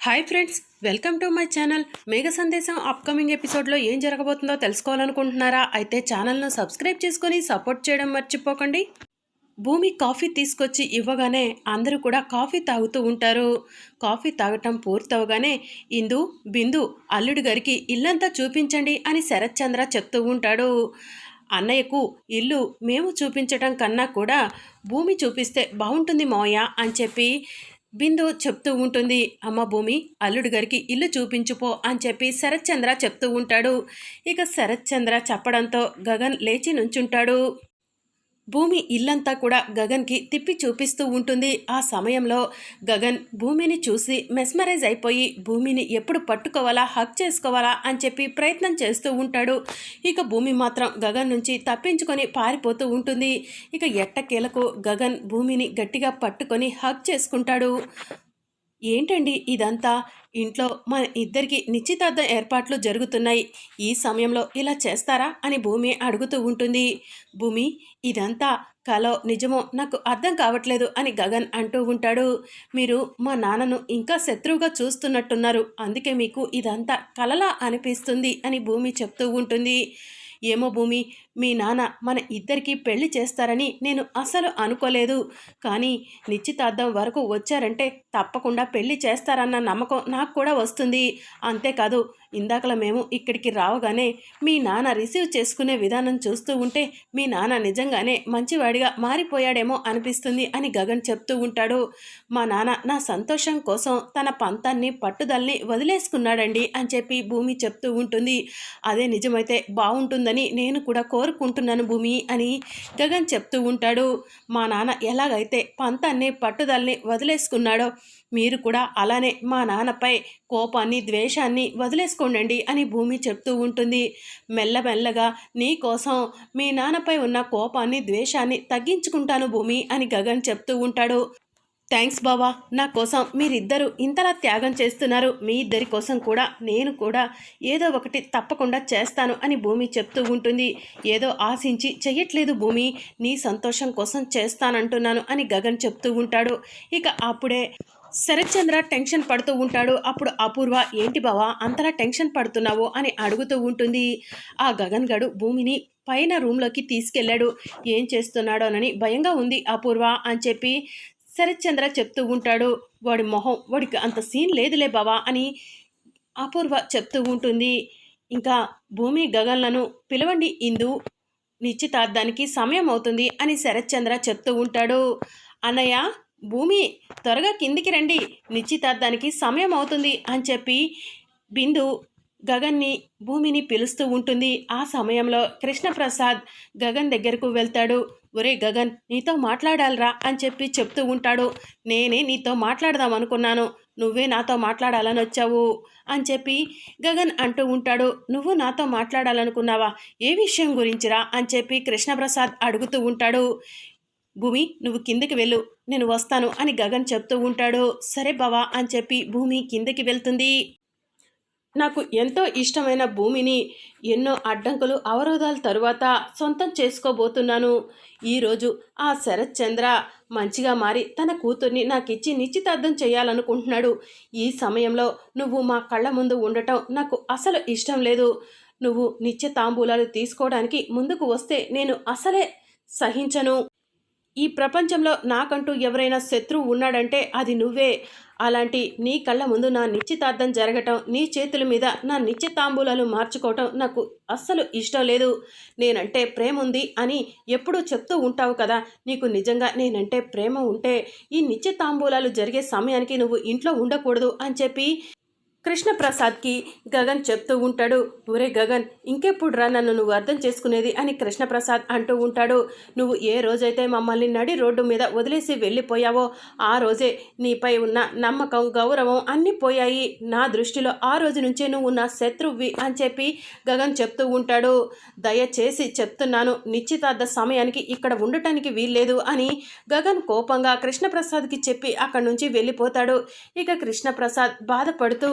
Hi friends welcome to my channel. Megha Sandesam upcoming ఎపిసోడ్లో ఏం జరగబోతుందో తెలుసుకోవాలనుకుంటున్నారా? అయితే ఛానల్ను సబ్స్క్రైబ్ చేసుకొని సపోర్ట్ చేయడం మర్చిపోకండి. భూమి కాఫీ తీసుకొచ్చి ఇవ్వగానే అందరూ కూడా కాఫీ తాగుతూ ఉంటారు. కాఫీ తాగటం పూర్తవగానే ఇందు బిందు అల్లుడి గారికి ఇల్లంతా చూపించండి అని శరత్ చంద్ర చెప్తూ ఉంటాడు. అన్నయ్యకు ఇల్లు మేము చూపించటం కన్నా కూడా భూమి చూపిస్తే బాగుంటుంది మావయ్య అని చెప్పి బిందు చెప్తూ ఉంటుంది అమ్మ భూమి అల్లుడు గారికి ఇల్లు చూపించుపో అని చెప్పి శరత్చంద్ర చెప్తూ ఉంటాడు. ఇక శరత్చంద్ర చెప్పడంతో గగన్ లేచి నుంచుంటాడు. భూమి ఇల్లంతా కూడా గగన్కి తిప్పి చూపిస్తూ ఉంటుంది. ఆ సమయంలో గగన్ భూమిని చూసి మెస్మరైజ్ అయిపోయి భూమిని ఎప్పుడు పట్టుకోవాలా హక్ చేసుకోవాలా అని చెప్పి ప్రయత్నం చేస్తూ ఉంటాడు. ఇక భూమి మాత్రం గగన్ నుంచి తప్పించుకొని పారిపోతూ ఉంటుంది. ఇక ఎట్టకేలకు గగన్ భూమిని గట్టిగా పట్టుకొని హక్ చేసుకుంటాడు. ఏంటండి ఇదంతా? ఇంట్లో మన ఇద్దరికి నిశ్చితార్థం ఏర్పాట్లు జరుగుతున్నాయి. ఈ సమయంలో ఇలా చేస్తారా? అని భూమి అడుగుతూ ఉంటుంది. భూమి ఇదంతా కలో నిజమో నాకు అర్థం కావట్లేదు అని గగన్ అంటూ ఉంటాడు. మీరు మా నాన్నను ఇంకా శత్రువుగా చూస్తున్నట్టున్నారు. అందుకే మీకు ఇదంతా కలలా అనిపిస్తుంది అని భూమి చెప్తూ ఉంటుంది. ఏమో భూమి మీ నాన్న మన ఇద్దరికి పెళ్ళి చేస్తారని నేను అసలు అనుకోలేదు. కానీ నిశ్చితార్థం వరకు వచ్చారంటే తప్పకుండా పెళ్ళి చేస్తారన్న నమ్మకం నాకు కూడా వస్తుంది. అంతేకాదు ఇందాకలా మేము ఇక్కడికి రావగానే మీ నాన్న రిసీవ్ చేసుకునే విధానం చూస్తూ ఉంటే మీ నాన్న నిజంగానే మంచివాడిగా మారిపోయాడేమో అనిపిస్తుంది అని గగన్ చెప్తూ ఉంటాడు. మా నాన్న నా సంతోషం కోసం తన పంతాన్ని పట్టుదల్ని వదిలేసుకున్నాడండి అని చెప్పి భూమి చెప్తూ ఉంటుంది. అదే నిజమైతే బాగుంటుందని నేను కూడా కో కోరుకుంటున్నాను భూమి అని గగన్ చెప్తూ ఉంటాడు. మా నాన్న ఎలాగైతే పంతాన్ని పట్టుదలని వదిలేసుకున్నాడో మీరు కూడా అలానే మా నాన్నపై కోపాన్ని ద్వేషాన్ని వదిలేసుకోండి అని భూమి చెప్తూ ఉంటుంది. మెల్లమెల్లగా నీ కోసం మీ నాన్నపై ఉన్న కోపాన్ని ద్వేషాన్ని తగ్గించుకుంటాను భూమి అని గగన్ చెప్తూ ఉంటాడు. థ్యాంక్స్ బావా. నా కోసం మీరిద్దరూ ఇంతలా త్యాగం చేస్తున్నారు. మీ ఇద్దరి కోసం కూడా నేను కూడా ఏదో ఒకటి తప్పకుండా చేస్తాను అని భూమి చెప్తూ ఉంటుంది. ఏదో ఆశించి చెయ్యట్లేదు భూమి. నీ సంతోషం కోసం చేస్తానంటున్నాను అని గగన్ చెప్తూ ఉంటాడు. ఇక అప్పుడే శరత్చంద్ర టెన్షన్ పడుతూ ఉంటాడు. అప్పుడు అపూర్వ ఏంటి బావా అంతలా టెన్షన్ పడుతున్నావు? అని అడుగుతూ ఉంటుంది. ఆ గగన్ గడు భూమిని పైన రూమ్లోకి తీసుకెళ్ళాడు. ఏం చేస్తున్నాడోనని భయంగా ఉంది అపూర్వ అని చెప్పి శరత్చంద్ర చెప్తూ ఉంటాడు వాడి మొహం వాడికి అంత సీన్ లేదులే బావా అని అపూర్వ చెప్తూ ఉంటుంది. ఇంకా భూమి గగన్లను పిలవండి ఇందు నిశ్చితార్థానికి సమయం అవుతుంది అని శరత్చంద్ర చెప్తూ ఉంటాడు. అన్నయ్య భూమి త్వరగా కిందికి రండి నిశ్చితార్థానికి సమయం అవుతుంది అని చెప్పి బిందు గగన్ని భూమిని పిలుస్తూ ఉంటుంది. ఆ సమయంలో కృష్ణప్రసాద్ గగన్ దగ్గరకు వెళ్తాడు. ఒరే గగన్ నీతో మాట్లాడాలరా అని చెప్పి చెప్తూ ఉంటాడు. నేనే నీతో మాట్లాడదాం అనుకున్నాను. నువ్వే నాతో మాట్లాడాలని వచ్చావు అని చెప్పి గగన్ అంటూ ఉంటాడు. నువ్వు నాతో మాట్లాడాలనుకున్నావా? ఏ విషయం గురించిరా అని చెప్పి కృష్ణప్రసాద్ అడుగుతూ ఉంటాడు. భూమి నువ్వు కిందకి వెళ్ళు. నేను వస్తాను అని గగన్ చెప్తూ ఉంటాడు. సరే బావా అని చెప్పి భూమి కిందకి వెళ్తుంది. నాకు ఎంతో ఇష్టమైన భూమిని ఎన్నో అడ్డంకులు అవరోధాల తరువాత సొంతం చేసుకోబోతున్నాను. ఈరోజు ఆ శరత్ చంద్ర మంచిగా మారి తన కూతుర్ని నాకిచ్చి నిశ్చితార్థం చేయాలనుకుంటున్నాడు. ఈ సమయంలో నువ్వు మా కళ్ళ ముందు ఉండటం నాకు అసలు ఇష్టం లేదు. నువ్వు నిత్య తాంబూలాలు తీసుకోవడానికి ముందుకు వస్తే నేను అసలే సహించను. ఈ ప్రపంచంలో నాకంటూ ఎవరైనా శత్రువు ఉన్నాడంటే అది నువ్వే. అలాంటి నీ కళ్ళ ముందు నా నిశ్చితార్థం జరగటం నీ చేతుల మీద నా నిశ్చితాంబూలాలు మార్చుకోవటం నాకు అస్సలు ఇష్టం లేదు. నేనంటే ప్రేమ ఉంది అని ఎప్పుడూ చెప్తూ ఉంటావు కదా. నీకు నిజంగా నేనంటే ప్రేమ ఉంటే ఈ నిశ్చితాంబూలాలు జరిగే సమయానికి నువ్వు ఇంట్లో ఉండకూడదు అని చెప్పి కృష్ణప్రసాద్కి గగన్ చెప్తూ ఉంటాడు ఒరే గగన్ ఇంకెప్పుడు రా నన్ను నువ్వు అర్థం చేసుకునేది? అని కృష్ణప్రసాద్ అంటూ ఉంటాడు. నువ్వు ఏ రోజైతే మమ్మల్ని నడి రోడ్డు మీద వదిలేసి వెళ్ళిపోయావో ఆ రోజే నీపై ఉన్న నమ్మకం గౌరవం అన్నీ పోయాయి. నా దృష్టిలో ఆ రోజు నుంచే నువ్వు నా శత్రువి అని చెప్పి గగన్ చెప్తూ ఉంటాడు. దయచేసి చెప్తున్నాను నిశ్చితార్థ సమయానికి ఇక్కడ ఉండటానికి వీల్లేదు అని గగన్ కోపంగా కృష్ణప్రసాద్కి చెప్పి అక్కడి నుంచి వెళ్ళిపోతాడు. ఇక కృష్ణప్రసాద్ బాధపడుతూ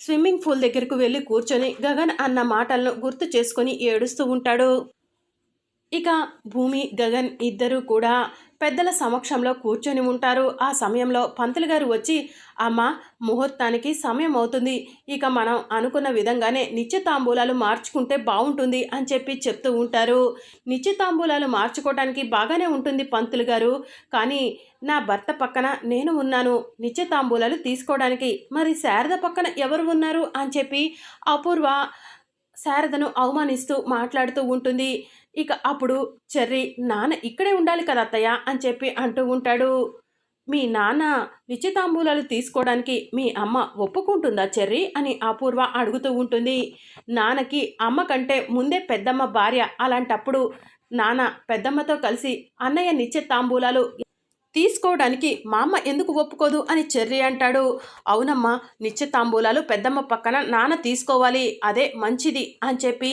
స్విమ్మింగ్ పూల్ దగ్గరకు వెళ్ళి కూర్చొని గగన్ అన్న మాటలను గుర్తు చేసుకొని ఏడుస్తూ ఉంటాడు. ఇక భూమి గగన్ ఇద్దరూ కూడా పెద్దల సమక్షంలో కూర్చొని ఉంటారు. ఆ సమయంలో పంతులు గారు వచ్చి అమ్మ ముహూర్తానికి సమయం అవుతుంది. ఇక మనం అనుకున్న విధంగానే నిత్యతాంబూలాలు మార్చుకుంటే బాగుంటుంది అని చెప్పి చెప్తూ ఉంటారు. నిత్యతాంబూలాలు మార్చుకోవడానికి బాగానే ఉంటుంది పంతులు గారు. కానీ నా భర్త పక్కన నేను ఉన్నాను. నిత్యతాంబూలాలు తీసుకోవడానికి మరి శారద పక్కన ఎవరు ఉన్నారు? అని చెప్పి అపూర్వ శారదను అవమానిస్తూ మాట్లాడుతూ ఉంటుంది. ఇక అప్పుడు చెర్రీ నాన్న ఇక్కడే ఉండాలి కదా అత్తయ్య అని చెప్పి అంటూ ఉంటాడు. మీ నాన్న నిశ్చితాంబూలాలు తీసుకోవడానికి మీ అమ్మ ఒప్పుకుంటుందా చెర్రి? అని అపూర్వ అడుగుతూ ఉంటుంది. నాన్నకి అమ్మ కంటే ముందే పెద్దమ్మ భార్య అలాంటప్పుడు నాన్న పెద్దమ్మతో కలిసి అన్నయ్య నిశ్చితాంబూలాలు తాంబూలాలు తీసుకోవడానికి మా అమ్మ ఎందుకు ఒప్పుకోదు? అని చెర్రి అంటాడు. అవునమ్మా నిత్య తాంబూలాలు పెద్దమ్మ పక్కన నాన్న తీసుకోవాలి అదే మంచిది అని చెప్పి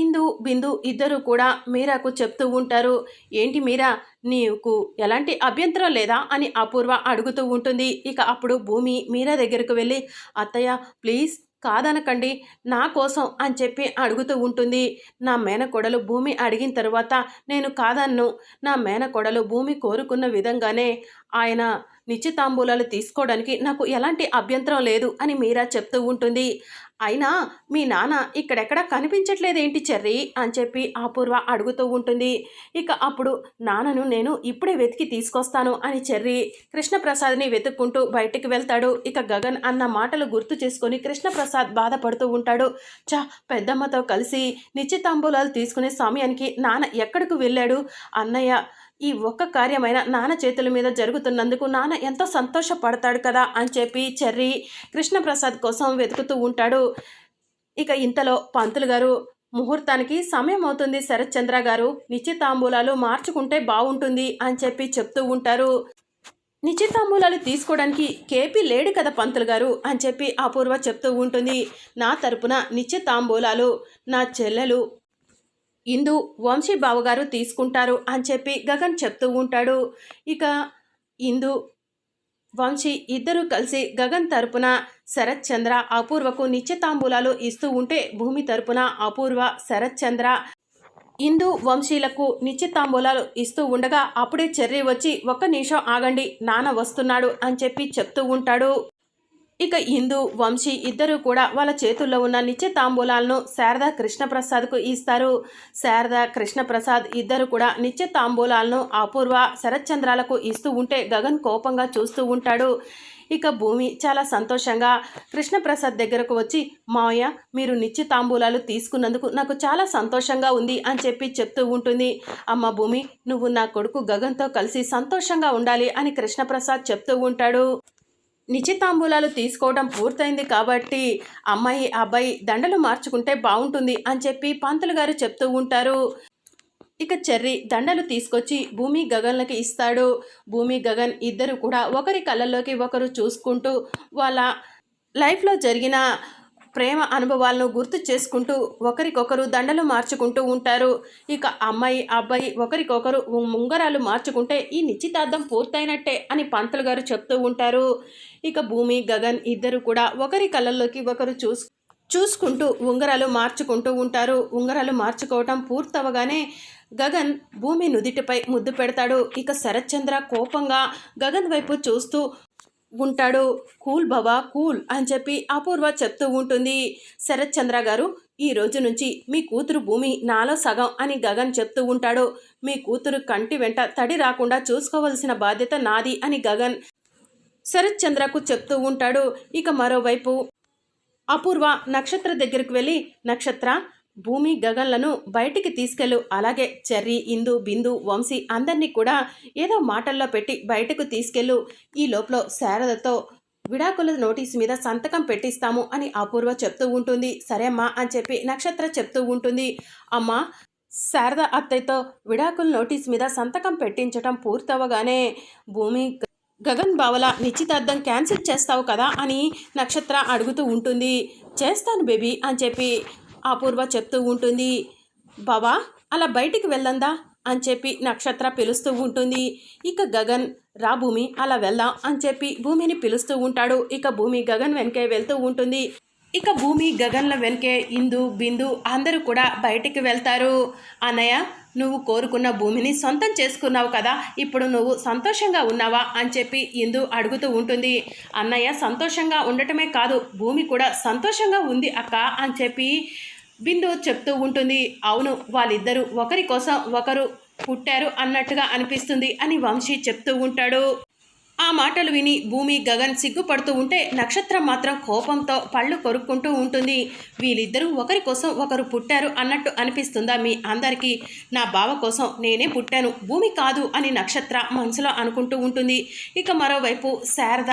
ఇందు బిందు ఇద్దరు కూడా మీరాకు చెప్తూ ఉంటారు. ఏంటి మీరా నీకు ఎలాంటి అభ్యంతరం లేదా అని అపూర్వ అడుగుతూ ఉంటుంది. ఇక అప్పుడు భూమి మీరా దగ్గరకు వెళ్ళి అత్తయ్య ప్లీజ్ కాదనకండి నా కోసం అని చెప్పి అడుగుతూ ఉంటుంది. నా మేనకొడలు భూమి అడిగిన తర్వాత నేను కాదన్ను. నా మేనకొడలు భూమి కోరుకున్న విధంగానే ఆయన నిశ్చితాంబూలాలు తీసుకోవడానికి నాకు ఎలాంటి అభ్యంతరం లేదు అని మీరా చెప్తూ ఉంటుంది. అయినా మీ నాన్న ఇక్కడెక్కడ కనిపించట్లేదేంటి చెర్రి అని చెప్పి అపూర్వ అడుగుతూ ఉంటుంది. ఇక అప్పుడు నాన్నను నేను ఇప్పుడే వెతికి తీసుకొస్తాను అని చెర్రి కృష్ణప్రసాద్ని వెతుక్కుంటూ బయటికి వెళ్తాడు. ఇక గగన్ అన్న మాటలు గుర్తు చేసుకొని కృష్ణప్రసాద్ బాధపడుతూ ఉంటాడు. చా పెద్దమ్మతో కలిసి నిశ్చితాంబూలాలు తీసుకునే సమయానికి నాన్న ఎక్కడికి వెళ్ళాడు? అన్నయ్య ఈ ఒక్క కార్యమైన నాన్న చేతుల మీద జరుగుతున్నందుకు నాన్న ఎంతో సంతోషపడతాడు కదా అని చెప్పి చెర్రి కృష్ణప్రసాద్ కోసం వెతుకుతూ ఉంటాడు. ఇక ఇంతలో పంతులు గారు ముహూర్తానికి సమయం అవుతుంది శరత్చంద్ర గారు. నిశ్చితాంబూలాలు మార్చుకుంటే బాగుంటుంది అని చెప్పి చెప్తూ ఉంటారు. నిశ్చితాంబూలాలు తీసుకోవడానికి కేపీ లేడు కదా పంతులు గారు అని చెప్పి అపూర్వ చెప్తూ ఉంటుంది. నా తరపున నిశ్చితాంబూలాలు నా చెల్లెలు ఇందు వంశీ బావగారు తీసుకుంటారు అని చెప్పి గగన్ చెప్తూ ఉంటాడు. ఇక ఇందు వంశీ ఇద్దరూ కలిసి గగన్ తరపున శరత్ చంద్ర అపూర్వకు నిత్యతాంబూలాలు ఇస్తూ ఉంటే భూమి తరపున అపూర్వ శరత్ చంద్ర ఇందు వంశీలకు నిశ్చితాంబూలాలు ఇస్తూ ఉండగా అప్పుడే చెర్రీ వచ్చి ఒక్క నిమిషం ఆగండి నాన్న వస్తున్నాడు అని చెప్పి చెప్తూ ఉంటాడు. ఇక హిందూ వంశీ ఇద్దరూ కూడా వాళ్ళ చేతుల్లో ఉన్న నిత్య తాంబూలాలను శారద కృష్ణప్రసాద్కు ఇస్తారు. శారద కృష్ణప్రసాద్ ఇద్దరు కూడా నిత్య తాంబూలాలను అపూర్వ శరత్చంద్రాలకు ఇస్తూ ఉంటే గగన్ కోపంగా చూస్తూ ఉంటాడు. ఇక భూమి చాలా సంతోషంగా కృష్ణప్రసాద్ దగ్గరకు వచ్చి మావయ్య మీరు నిత్య తాంబూలాలు తీసుకున్నందుకు నాకు చాలా సంతోషంగా ఉంది అని చెప్పి చెప్తూ ఉంటుంది. అమ్మ భూమి నువ్వు నా కొడుకు గగన్తో కలిసి సంతోషంగా ఉండాలి అని కృష్ణప్రసాద్ చెప్తూ ఉంటాడు. నిశ్చితాంబూలాలు తీసుకోవడం పూర్తయింది కాబట్టి అమ్మాయి అబ్బాయి దండలు మార్చుకుంటే బాగుంటుంది అని చెప్పి పంతులు గారు చెప్తూ ఉంటారు. ఇక చెర్రి దండలు తీసుకొచ్చి భూమి గగన్లకి ఇస్తాడు. భూమి గగన్ ఇద్దరు కూడా ఒకరి కళ్ళల్లోకి ఒకరు చూసుకుంటూ వాళ్ళ లైఫ్లో జరిగిన ప్రేమ అనుభవాలను గుర్తు చేసుకుంటూ ఒకరికొకరు దండలు మార్చుకుంటూ ఉంటారు. ఇక అమ్మాయి అబ్బాయి ఒకరికొకరు ముంగరాలు మార్చుకుంటే ఈ నిశ్చితార్థం పూర్తయినట్టే అని పంతులు గారు చెప్తూ ఉంటారు. ఇక భూమి గగన్ ఇద్దరు కూడా ఒకరి కళ్ళల్లోకి ఒకరు చూసు చూసుకుంటూ ఉంగరాలు మార్చుకుంటూ ఉంటారు. ఉంగరాలు మార్చుకోవటం పూర్తవగానే గగన్ భూమి నుదిటిపై ముద్దు పెడతాడు. ఇక శరత్చంద్ర కోపంగా గగన్ వైపు చూస్తూ ఉంటాడు. కూల్ బాబా కూల్ అని చెప్పి అపూర్వ చెప్తూ ఉంటుంది. శరత్ చంద్ర గారు ఈ రోజు నుంచి మీ కూతురు భూమి నాలో సగం అని గగన్ చెప్తూ ఉంటాడు. మీ కూతురు కంటి వెంట తడి రాకుండా చూసుకోవలసిన బాధ్యత నాది అని గగన్ శరత్ చంద్రకు చెప్తూ ఉంటాడు. ఇక మరోవైపు అపూర్వ నక్షత్ర దగ్గరికి వెళ్ళి నక్షత్ర భూమి గగన్లను బయటికి తీసుకెళ్ళు. అలాగే చెర్రి ఇందు బిందు వంశీ అందరినీ కూడా ఏదో మాటల్లో పెట్టి బయటకు తీసుకెళ్ళు. ఈ లోపల శారదతో విడాకుల నోటీస్ మీద సంతకం పెట్టిస్తాము అని అపూర్వ చెప్తూ ఉంటుంది. సరే అమ్మా అని చెప్పి నక్షత్ర చెప్తూ ఉంటుంది. అమ్మా శారద అత్తయ్యతో విడాకుల నోటీస్ మీద సంతకం పెట్టించటం పూర్తవగానే భూమి గగన్ బావల నిశ్చితార్థం క్యాన్సిల్ చేస్తావు కదా అని నక్షత్ర అడుగుతూ ఉంటుంది. చేస్తాను బేబీ అని చెప్పి అపూర్వ చెప్తూ ఉంటుంది బావా అలా బయటికి వెళ్ళందా? అని చెప్పి నక్షత్ర పిలుస్తూ ఉంటుంది. ఇక గగన్ రా భూమి అలా వెళ్దాం అని చెప్పి భూమిని పిలుస్తూ ఉంటాడు. ఇక భూమి గగన్ వెనకే వెళ్తూ ఉంటుంది. ఇక భూమి గగన్ల వెనుకే ఇందు బిందు అందరూ కూడా బయటికి వెళ్తారు. అన్నయ్య నువ్వు కోరుకున్న భూమిని సొంతం చేసుకున్నావు కదా ఇప్పుడు నువ్వు సంతోషంగా ఉన్నావా అని చెప్పి ఇందు అడుగుతూ ఉంటుంది. అన్నయ్య సంతోషంగా ఉండటమే కాదు భూమి కూడా సంతోషంగా ఉంది అక్క అని చెప్పి బిందు చెప్తూ ఉంటుంది. అవును వాళ్ళిద్దరూ ఒకరి కోసం ఒకరు పుట్టారు అన్నట్టుగా అనిపిస్తుంది అని వంశీ చెప్తూ ఉంటాడు. ఆ మాటలు విని భూమి గగన్ సిగ్గుపడుతూ ఉంటే నక్షత్రం మాత్రం కోపంతో పళ్ళు కొరుక్కుంటూ ఉంటుంది. వీళ్ళిద్దరూ ఒకరి కోసం ఒకరు పుట్టారు అన్నట్టు అనిపిస్తుందా మీ అందరికీ? నా బావ కోసం నేనే పుట్టాను. భూమి కాదు అని నక్షత్ర మనసులో అనుకుంటూ ఉంటుంది. ఇక మరోవైపు శారద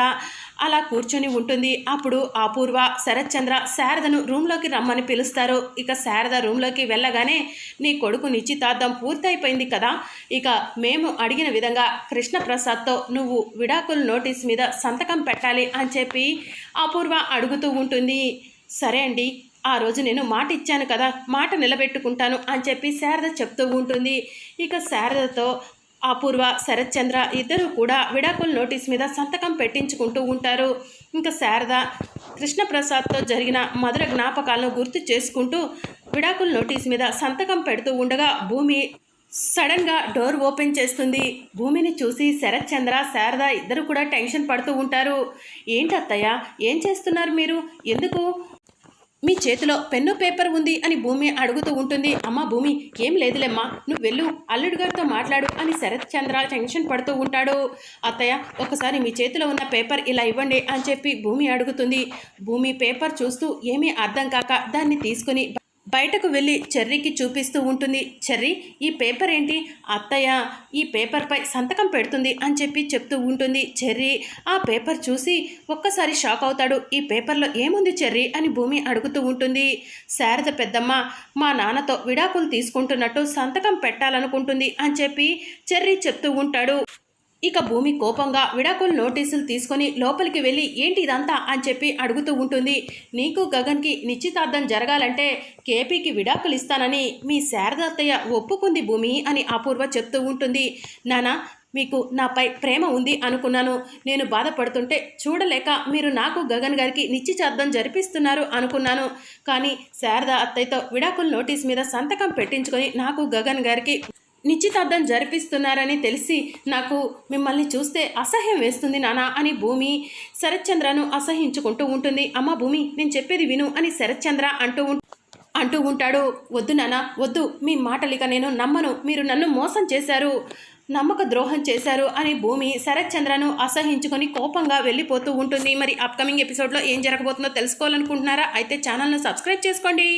అలా కూర్చొని ఉంటుంది. అప్పుడు అపూర్వ శరత్చంద్ర శారదను రూమ్లోకి రమ్మని పిలుస్తారు. ఇక శారద రూమ్లోకి వెళ్ళగానే నీ కొడుకు నిశ్చితార్థం పూర్తయిపోయింది కదా. ఇక మేము అడిగిన విధంగా కృష్ణప్రసాద్తో నువ్వు విడాకుల నోటీస్ మీద సంతకం పెట్టాలి అని చెప్పి అపూర్వ అడుగుతూ ఉంటుంది. సరే అండి ఆ రోజు నేను మాట ఇచ్చాను కదా మాట నిలబెట్టుకుంటాను అని చెప్పి శారద చెప్తూ ఉంటుంది. ఇక శారదతో అపూర్వ శరత్చంద్ర ఇద్దరు కూడా విడాకుల నోటీస్ మీద సంతకం పెట్టించుకుంటూ ఉంటారు. ఇంకా శారద కృష్ణప్రసాద్తో జరిగిన మధుర జ్ఞాపకాలను గుర్తు చేసుకుంటూ విడాకుల నోటీస్ మీద సంతకం పెడుతూ ఉండగా భూమి సడన్గా డోర్ ఓపెన్ చేస్తుంది. భూమిని చూసి శరత్చంద్ర శారద ఇద్దరు కూడా టెన్షన్ పడుతూ ఉంటారు. ఏంటత్తయ్య? ఏం చేస్తున్నారు మీరు? ఎందుకు? మీ చేతిలో పెన్ను పేపర్ ఉంది అని భూమి అడుగుతూ ఉంటుంది. అమ్మ భూమి ఏం లేదులేమ్మా. నువ్వు వెళ్ళు అల్లుడు గారితో మాట్లాడు అని శరత్ చంద్ర టెన్షన్ పడుతూ ఉంటాడు. అత్తయ్య ఒకసారి మీ చేతిలో ఉన్న పేపర్ ఇలా ఇవ్వండి అని చెప్పి భూమి అడుగుతుంది. భూమి పేపర్ చూస్తూ ఏమీ అర్థం కాక దాన్ని తీసుకుని బయటకు వెళ్ళి చెర్రీకి చూపిస్తూ ఉంటుంది. చెర్రీ ఈ పేపర్ ఏంటి? అత్తయ్య ఈ పేపర్పై సంతకం పెడుతుంది అని చెప్పి చెప్తూ ఉంటుంది చెర్రీ. ఆ పేపర్ చూసి ఒక్కసారి షాక్ అవుతాడు. ఈ పేపర్లో ఏముంది చెర్రీ అని భూమి అడుగుతూ ఉంటుంది. శారద పెద్దమ్మ మా నాన్నతో విడాకులు తీసుకుంటున్నట్టు సంతకం పెట్టాలనుకుంటుంది అని చెప్పి చెర్రీ చెప్తూ ఉంటాడు. ఇక భూమి కోపంగా విడాకుల నోటీసులు తీసుకొని లోపలికి వెళ్ళి ఏంటి ఇదంతా అని చెప్పి అడుగుతూ ఉంటుంది. నీకు గగన్కి నిశ్చితార్థం జరగాలంటే కేపీకి విడాకులు ఇస్తానని మీ శారదత్తయ్య ఒప్పుకుంది భూమి అని అపూర్వ చెప్తూ ఉంటుంది. నానా మీకు నాపై ప్రేమ ఉంది అనుకున్నాను. నేను బాధపడుతుంటే చూడలేక మీరు నాకు గగన్ గారికి నిశ్చితార్థం జరిపిస్తున్నారు అనుకున్నాను. కానీ శారద అత్తయ్యతో విడాకుల నోటీస్ మీద సంతకం పెట్టించుకొని నాకు గగన్ గారికి నిశ్చితార్థం జరిపిస్తున్నారని తెలిసి నాకు మిమ్మల్ని చూస్తే అసహ్యం వేస్తుంది నానా అని భూమి శరత్చంద్రను అసహించుకుంటూ ఉంటుంది. అమ్మ భూమి నేను చెప్పేది విను అని శరత్చంద్ర అంటూ అంటూ ఉంటాడు. వద్దు నానా వద్దు మీ మాటలిక నేను నమ్మను. మీరు నన్ను మోసం చేశారు నమ్మక ద్రోహం చేశారు అని భూమి శరత్చంద్రను అసహించుకొని కోపంగా వెళ్ళిపోతూ ఉంటుంది. మరి అప్కమింగ్ ఎపిసోడ్లో ఏం జరగబోతుందో తెలుసుకోవాలనుకుంటున్నారా? అయితే ఛానల్ను సబ్స్క్రైబ్ చేసుకోండి.